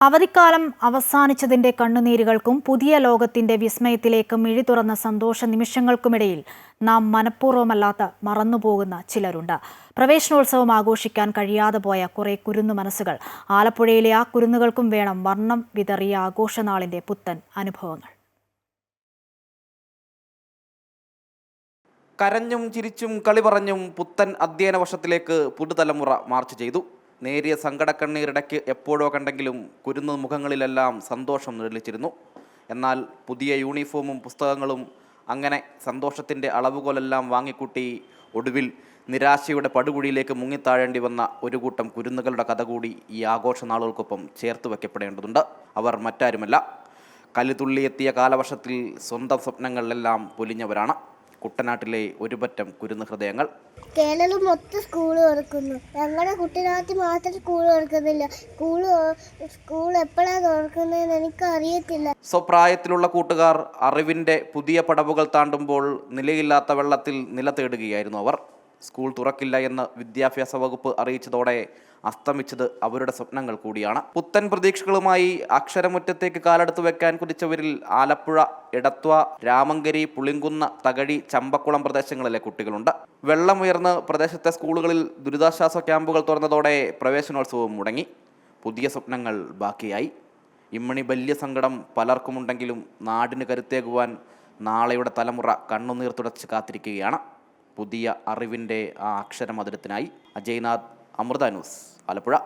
അവധിക്കാലം അവസാനിച്ചതിന്റെ കണ്ണുനീരുകൾക്കും പുതിയ ലോകത്തിന്റെ വിസ്മയത്തിലേക്ക് മിഴി തുറന്ന സന്തോഷ നിമിഷങ്ങൾക്കുമിടയിൽ നാം മനഃപൂർവമല്ലാത്ത മറന്നുപോകുന്ന ചിലരുണ്ട്. പ്രവേശനോത്സവം ആഘോഷിക്കാൻ കഴിയാതെ പോയ കുറെ കുരുന്നു മനസ്സുകൾ. ആലപ്പുഴയിലെ ആ കുരുന്നുകൾക്കും വേണം വർണം വിതറിയ ആഘോഷനാളിന്റെ പുത്തൻ അനുഭവങ്ങൾ. കരഞ്ഞും ചിരിച്ചും കളി പറഞ്ഞും പുത്തൻ അധ്യയന വർഷത്തിലേക്ക് പുതുതലമുറ മാർച്ച് ചെയ്തു. നേരിയ സങ്കടക്കണ്ണീരിടയ്ക്ക് എപ്പോഴോ കണ്ടെങ്കിലും കുരുന്ന മുഖങ്ങളിലെല്ലാം സന്തോഷം നിഴലിച്ചിരുന്നു. എന്നാൽ പുതിയ യൂണിഫോമും പുസ്തകങ്ങളും അങ്ങനെ സന്തോഷത്തിന്റെ അളവുകോലെല്ലാം വാങ്ങിക്കൂട്ടി ഒടുവിൽ നിരാശയുടെ പടുകുഴിയിലേക്ക് മുങ്ങിത്താഴേണ്ടി വന്ന ഒരു കൂട്ടം കുരുന്നുകളുടെ കഥ കൂടി ഈ ആഘോഷ നാളുകൾക്കൊപ്പം ചേർത്ത് വയ്ക്കപ്പെടേണ്ടതുണ്ട്. അവർ മറ്റാരുമല്ല. കലിതുള്ളിയെത്തിയ കാലവർഷത്തിൽ സ്വന്തം സ്വപ്നങ്ങളിലെല്ലാം പൊലിഞ്ഞവരാണ്. കുട്ടനാട്ടിലെ ഒരുപറ്റം കുരുന്ന് ഹൃദയങ്ങൾ. കേരളം മൊത്തം സ്കൂൾ തുറക്കുന്നു. ഞങ്ങളുടെ കുട്ടനാട്ടിൽ മാത്രം സ്കൂൾ തുറക്കുന്നില്ല. സ്കൂൾ സ്കൂൾ എപ്പോഴാണ് തുറക്കുന്നതെന്ന് എനിക്ക് അറിയത്തില്ല സ്വപ്രായത്തിലുള്ള കൂട്ടുകാർ അറിവിന്റെ പുതിയ പടവുകൾ താണ്ടുമ്പോൾ നിലയില്ലാത്ത വെള്ളത്തിൽ നില തേടുകയായിരുന്നു അവർ. സ്കൂൾ തുറക്കില്ല എന്ന് വിദ്യാഭ്യാസ വകുപ്പ് അറിയിച്ചതോടെ അസ്തമിച്ചത് അവരുടെ സ്വപ്നങ്ങൾ കൂടിയാണ്. പുത്തൻ പ്രതീക്ഷകളുമായി അക്ഷരമുറ്റത്തേക്ക് കാലെടുത്തു വെക്കാൻ കുതിച്ചവരിൽ ആലപ്പുഴ എടത്വ രാമങ്കരി പുളിങ്കുന്ന തകഴി ചമ്പക്കുളം പ്രദേശങ്ങളിലെ കുട്ടികളുണ്ട്. വെള്ളമുയർന്ന് പ്രദേശത്തെ സ്കൂളുകളിൽ ദുരിതാശ്വാസ ക്യാമ്പുകൾ തുറന്നതോടെ പ്രവേശനോത്സവം മുടങ്ങി. പുതിയ സ്വപ്നങ്ങൾ ബാക്കിയായി. ഇമ്മണി വലിയ സങ്കടം പലർക്കുമുണ്ടെങ്കിലും നാടിന് കരുത്തേകുവാൻ നാളെയുടെ തലമുറ കണ്ണുനീർ തുടച്ച് കാത്തിരിക്കുകയാണ്. പുതിയ അറിവിന്റെ ആ അക്ഷരമധുരത്തിനായി. അജയ്നാഥ് അമൃത ന്യൂസ് ആലപ്പുഴ.